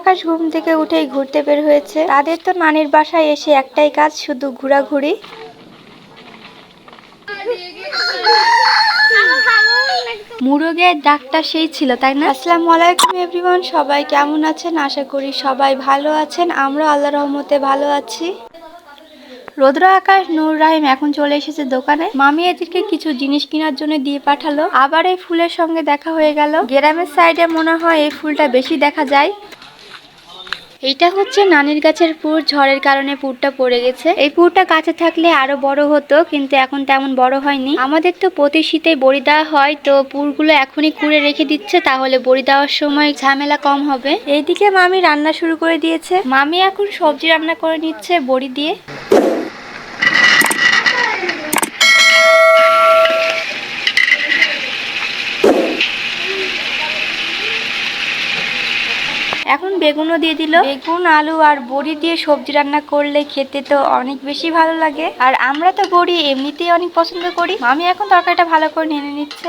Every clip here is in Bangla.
আকাশ ঘুম থেকে উঠেই ঘুরতে বের হয়েছে। তাদের তো নানির বাসায় এসে একটাই কাজ শুধু ঘোরাঘুরি। মুরগের ডাকটা সেই ছিল তাই না? আসসালামু আলাইকুম এভরিওয়ান সবাই কেমন আছেন? আশা করি সবাই ভালো আছেন। আমরা আল্লাহ রহমতে ভালো আছি। রৌদ্র আকাশ নূর রাহিম এখন চলে এসেছে দোকানে। মামি এদেরকে কিছু জিনিস কেনার জন্য দিয়ে পাঠালো। আবার এই ফুলের সঙ্গে দেখা হয়ে গেল। গ্রামের সাইডে মনে হয় এই ফুলটা বেশি দেখা যায়। এইটা হচ্ছে নানির গাছের পুর ঝড়ের কারণে পুরটা পড়ে গেছে। এই পুরটা কাছে থাকলে আরও বড় হতো কিন্তু এখন তেমন বড় হয়নি। আমাদের তো প্রতি শীতে বড়ি দেওয়া হয় তো পুরগুলো এখনই কুড়ে রেখে দিচ্ছে তাহলে বড়ি দেওয়ার সময় ঝামেলা কম হবে। এইদিকে মামি রান্না শুরু করে দিয়েছে। মামি এখন সবজি রান্না করে নিচ্ছে বড়ি দিয়ে। এখন বেগুনও দিয়ে দিল। বেগুন, আলু আর বড়ি দিয়ে সবজি রান্না করলে খেতে তো অনেক বেশি ভালো লাগে। আর আমরা তো বড়ি এমনিতেই অনেক পছন্দ করি। আমি এখন তরকারিটা ভালো করে নেড়ে নিচ্ছে।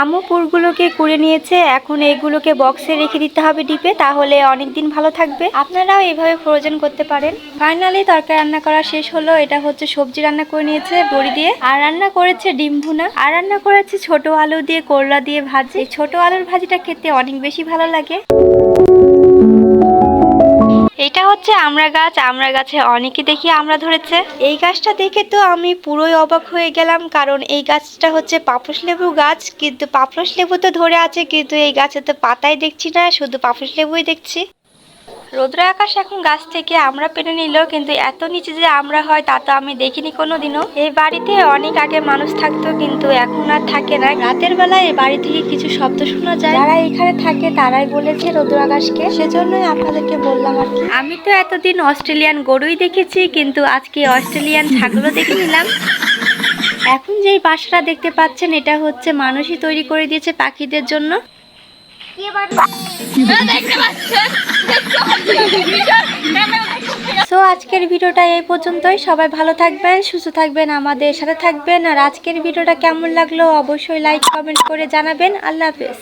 আমু পুরগুলোকে কুড়ে নিয়েছে, এখন এইগুলোকে বক্সে রেখে দিতে হবে ডিপে, তাহলে অনেক দিন ভালো থাকবে। আপনারাও এইভাবে ফ্রোজেন করতে পারেন। ফাইনালি তরকারি রান্না করা শেষ হলো, এটা হচ্ছে সবজি রান্না করে নিয়েছে বড়ি দিয়ে। আর রান্না করেছে ডিম ভুনা। আর রান্না করেছে ছোট আলু দিয়ে, করলা দিয়ে ভাজি। ছোট আলুর ভাজিটা খেতে অনেক বেশি ভালো লাগে। এটা হচ্ছে আমরা গাছ, আমরা গাছে অনেকে দেখি আমরা ধরেছে। এই গাছটা দেখে তো আমি পুরোই অবাক হয়ে গেলাম, কারণ এই গাছটা হচ্ছে পাপস লেবু গাছ, কিন্তু পাপস লেবু তো ধরে আছে, কিন্তু এই গাছে তো পাতাই দেখছি না, শুধু পাপস লেবুই দেখছি। রৌদ্র আকাশ এখন গাছ থেকে আমরা পেরে নিল কিন্তু এত নিচে যে আমরা হয় তা তো আমি দেখিনি কোনোদিনও। এই বাড়িতে অনেক আগে মানুষ থাকতো কিন্তু এখন আর থাকে না। রাতের বেলায় এই বাড়ি থেকে কিছু শব্দ শোনা যায়। যারা এখানে থাকে তারাই বলেছে রৌদ্র আকাশকে। সেজন্যই আপনাদেরকে বললাম আর কি। আমি তো এতদিন অস্ট্রেলিয়ান গরুই দেখেছি কিন্তু আজকে অস্ট্রেলিয়ান ছাগলও দেখে নিলাম। এখন যেই বাসাটা দেখতে পাচ্ছেন এটা হচ্ছে মানুষই তৈরি করে দিয়েছে পাখিদের জন্য। সো আজকের ভিডিওটা এই পর্যন্তই। সবাই ভালো থাকবেন, সুস্থ থাকবেন, আমাদের সাথে থাকবেন। আর আজকের ভিডিওটা কেমন লাগল অবশ্যই লাইক কমেন্ট করে জানাবেন। আল্লাহ হাফেজ।